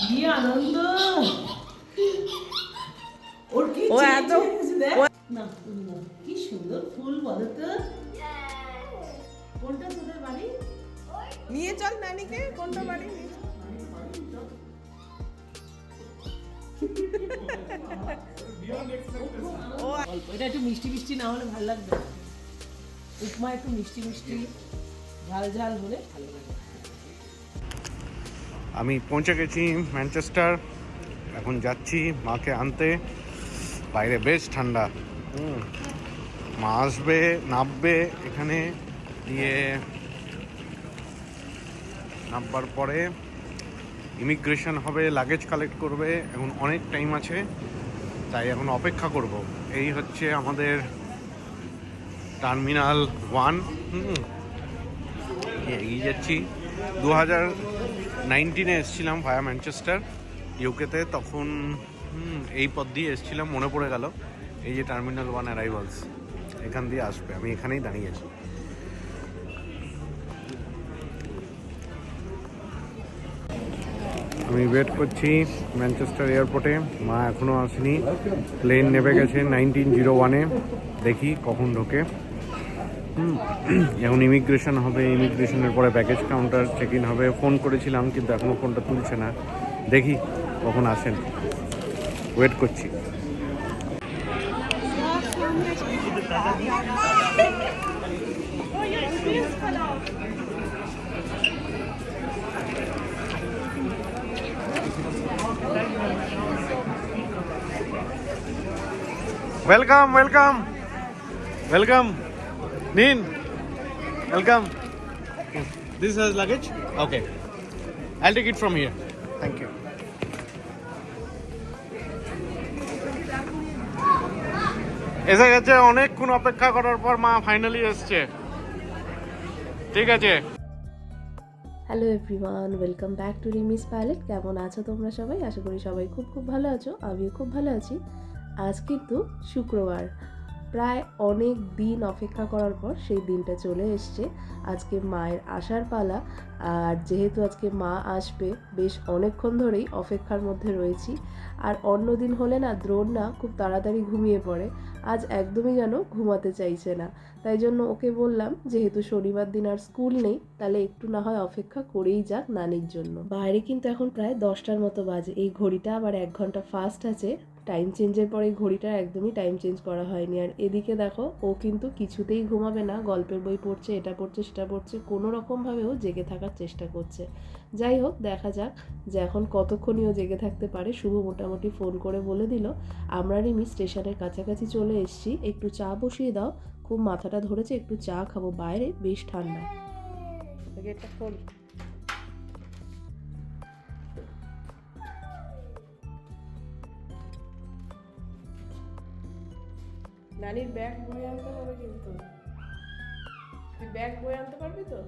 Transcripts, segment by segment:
কি আনন্দ? ওর কি ও এত- চেয়ে গেছে দেখ। না, কি সুন্দর ফুল বলো তো। কোনটা তোদের বাড়ি? নিয়ে চল নানিকে কোনটা বাড়ি? এটা একটু মিষ্টি মিষ্টি না হলে ভালো লাগবে উপমা একটু মিষ্টি মিষ্টি ঝাল ঝাল হলে ভালো লাগে। আমি পৌঁছে গেছি ম্যানচেস্টার। এখন যাচ্ছি মাকে আনতে। বাইরে বেশ ঠান্ডা। মা আসবে, নামবে এখানে। দিয়ে নামবার পরে ইমিগ্রেশন হবে, লাগেজ কালেক্ট করবে। এখন অনেক টাইম আছে, তাই এখন অপেক্ষা করব। এই হচ্ছে আমাদের টার্মিনাল ওয়ান। এগিয়ে যাচ্ছি। দু হাজার নাইনটিনে এসেছিলাম ভায়া ম্যানচেস্টার ইউকেতে তখন এই পথ দিয়ে এসেছিলাম, মনে পড়ে গেল, এই যে টার্মিনাল ওয়ান অ্যারাইভালস এখান দিয়ে আসবে। আমি এখানেই দাঁড়িয়ে আছি। আমি ওয়েট করছি ম্যানচেস্টার এয়ারপোর্টে মা এখনও আসেনি। প্লেন নেমে গেছে নাইনটিন জিরো ওয়ানে দেখি কখন ঢোকে। এখন ইমিগ্রেশন হবে ইমিগ্রেশনের পরে প্যাকেজ কাউন্টার চেক ইন হবে। ফোন করেছিলাম, কিন্তু এখনও ফোনটা তুলছে না। দেখি কখন আসেন। ওয়েট করছি। ওয়েলকাম ওয়েলকাম ওয়েলকাম নিন welcome this has luggage okay I take it from here thank you এসে গেছে অনেকক্ষণ অপেক্ষা করার পর মা ফাইনালি এসছে। ঠিক আছে। Hello everyone welcome back to Rimi's palette কেমন আছো তোমরা সবাই? আশা করি সবাই খুব খুব ভালো আছো আমিও খুব ভালো আছি। আজ কিন্তু শুক্রবার। প্রায় অনেক দিন অপেক্ষা করার পর সেই দিনটা চলে এসছে। আজকে মায়ের আসার পালা, আর যেহেতু আজকে মা আসবে, বেশ অনেকক্ষণ ধরেই অপেক্ষার মধ্যে রয়েছি। আর অন্য দিন হলে না, দ্রোণ না খুব তাড়াতাড়ি ঘুমিয়ে পড়ে। আজ একদমই যেন ঘুমাতে চাইছে না। তাই জন্য ওকে বললাম, যেহেতু শনিবার দিন আর স্কুল নেই, তাহলে একটু না হয় অপেক্ষা করেই যাক নানির জন্য। বাইরে কিন্তু এখন প্রায় দশটার মতো বাজে। এই ঘড়িটা আবার এক ঘণ্টা ফাস্ট আছে। টাইম চেঞ্জের পরে ঘড়িটা একদমই টাইম চেঞ্জ করা হয়নি। আর এদিকে দেখো, ও কিন্তু কিছুতেই ঘুমাবে না, গল্পের বই পড়ছে, এটা পড়ছে, সেটা পড়ছে, কোনো রকমভাবেও জেগে থাকার চেষ্টা করছে। যাই হোক, দেখা যাক যে এখন কতক্ষণই ও জেগে থাকতে পারে। শুভ মোটামুটি ফোন করে বলে দিল, আমরা রিমি স্টেশনের কাছাকাছি চলে এসেছি। একটু চা বসিয়ে দাও। খুব মাথাটা ধরেছে, একটু চা খাব। বাইরে বেশ ঠান্ডা। গেটটা খোল। নানির ব্যাগ বয়ে আনতে হবে কিন্তু। তুই ব্যাগ বয়ে আনতে পারবি তো?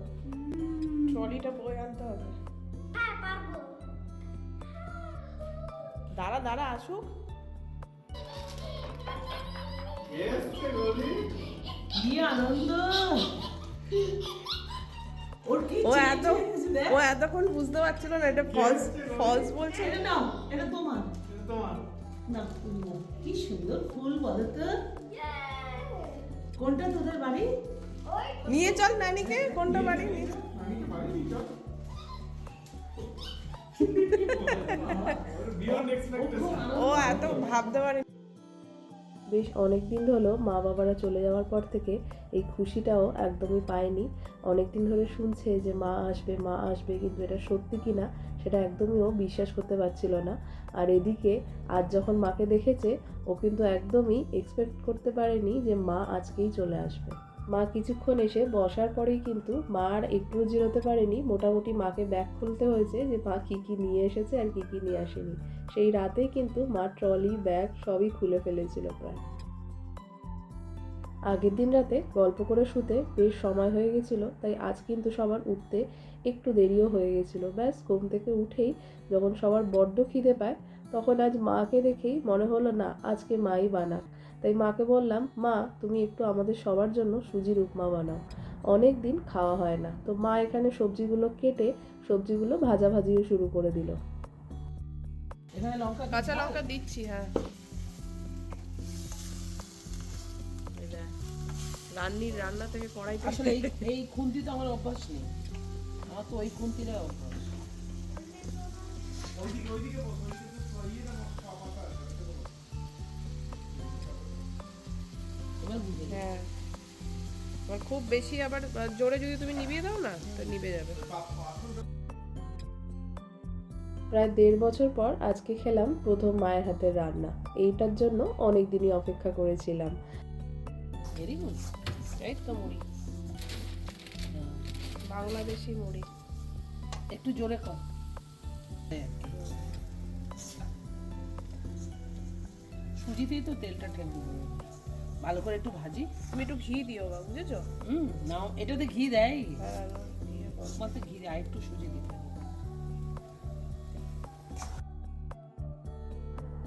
ট্রলিটা বয়ে আনতে হবে। দাঁড়া দাঁড়া আসুক। কি আনন্দ। ও চেয়ে এত চেয়ে গেছে দেখ। ও এতক্ষণ বুঝতে পারছিল না এটা ফলস ফলস বলছে। এটা নাও এটা তোমার। না কি সুন্দর ফুল বলো তো। কোনটা তোদের বাড়ি? নিয়ে চল নানিকে কোনটা বাড়ি? নিয়ে চল। ও এত ভাবতে পারি বেশ অনেক দিন হলো মা বাবারা চলে যাওয়ার পর থেকে এই খুশিটাও একদমই পায়নি। অনেক দিন ধরে শুনছে যে মা আসবে মা আসবে, কিন্তু এটা সত্যি কি না সেটা একদমই ও বিশ্বাস করতে পারছিল না। আর এদিকে আজ যখন মাকে দেখেছে, ও কিন্তু একদমই এক্সপেক্ট করতে পারেনি যে মা আজকেই চলে আসবে। মা কিছুক্ষণ এসে বসার পরেই কিন্তু মা আর একটুও জিরোতে পারেনি। মোটামুটি মাকে ব্যাগ খুলতে হয়েছে যে, মা, কী কী নিয়ে এসেছে আর কী কী নিয়ে আসেনি? সেই রাতেই কিন্তু মা ট্রলি ব্যাগ সবই খুলে ফেলেছিল প্রায়। আগের দিন রাতে গল্প করে শুতে বেশ সময় হয়ে গেছিল, তাই আজ কিন্তু সবার উঠতে একটু দেরিও হয়ে গেছিল। ব্যাস, ঘুম থেকে উঠেই যখন সবার বড্ড খিদে পায়, তখন আজ মাকে দেখেই মনে হলো, না, আজকে মাই বানাক। তাই মাকে বললাম মা তুমি একটু আমাদের সবার জন্য সুজির উপমা বানাও। অনেক দিন খাওয়া হয় না। তো মা এখানে সবজিগুলো কেটে সবজিগুলো ভাজা ভাজাভাজিও শুরু করে দিল। এখানে লঙ্কা কাঁচা লঙ্কা দিচ্ছি হ্যাঁ। রান্নির রান্না থেকে কড়াই আসলে এই এই খুন্তি তো আমার অভ্যাস নেই। আমার তো ওই খুন্তিটা অভ্যাস। খুব বেশি আবার জোরে যদি তুমি নিভিয়ে দাও না তো নিভে যাবে। প্রায় দেড় বছর পর আজকে খেলাম প্রথম মায়ের হাতের রান্না। এইটার জন্য অনেক দিনই অপেক্ষা করেছিলাম। ভেরি গুড এই তো মুড়ি। বাংলাদেশি মুড়ি। একটু জোরে কর। সুজিতেই তো তেলটা নেবে। ভালো করে একটু ভাজি। তুমি একটু ঘি দিও বা বুঝেছ? হুম নাও এটাতে ঘি দেয়। হ্যাঁ। দাও। তোমাতে ঘি দেয় আর একটু সুজি দিতে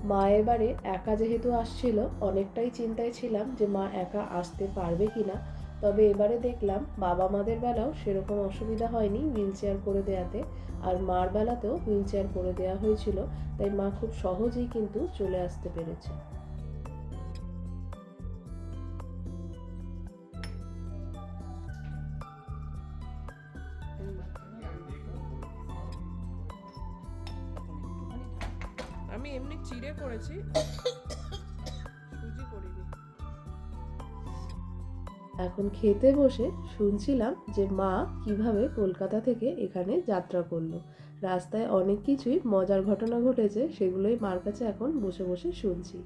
মা এবারে একা যেহেতু আসছিল অনেকটাই চিন্তায় ছিলাম যে মা একা আসতে পারবে কিনা। তবে এবারে দেখলাম বাবা মাদের বেলাও সেরকম অসুবিধা হয়নি হুইল চেয়ার করে দেওয়াতে আর মার বেলাতেও হুইল চেয়ার করে দেওয়া হয়েছিল তাই মা খুব সহজেই কিন্তু চলে আসতে পেরেছে। এমনি চিড়ে করেছি। এখন খেতে বসে শুনছিলাম যে মা কীভাবে কলকাতা থেকে এখানে যাত্রা করল। রাস্তায় অনেক কিছুই মজার ঘটনা ঘটেছে, সেগুলোই মার কাছে এখন বসে বসে শুনছি।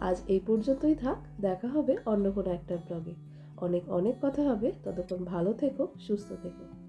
আজ এই পর্যন্তই থাক, দেখা হবে অন্য কোনো একটা ব্লগে অনেক অনেক কথা হবে, ততক্ষণ ভালো থেকো, সুস্থ থেকো।